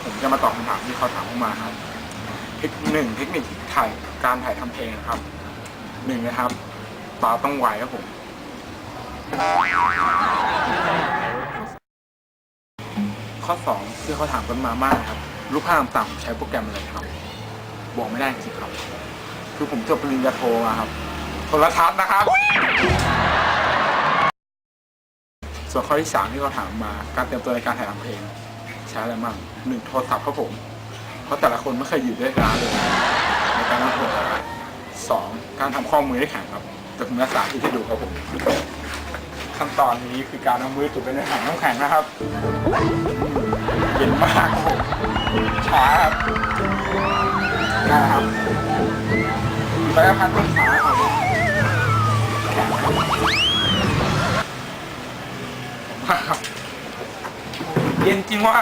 เขาถามเข้ามาครับเทคหนึ่งเทคนิคถ่ายการถ่ายทำเพลงครับหนึ่งนะครับปาต้องไวครับผมข้อสองที่เขาถามกันมามากครับรูปภาพต่ำๆใช้โปรแกรมอะไรครับ บอกไม่ได้จริงๆครับ คือผมจบปริญญาโทมาครับโทรทัศน์นะครับ ส่วนข้อที่สามที่เขาถามมาการเตรียมตัวในการถ่ายทำเพลง ใช้อะไรบ้างหนึ่งโทรศัพท์ครับผม เพราะแต่ละคนไม่เคยอยู่ด้วยกันเลยในการทำโทรศัพท์สองการทำข้อมือให้แข็งครับจะผมจะสาธิตให้ดูครับผมขั้นตอนนี้คือการเอามือจุ่มไปในถังน้ำแข็งนะครับเย็นมากครับผมช้าครับนะครับแล้วก็พันต้นขามครับ ย็นจริงวะ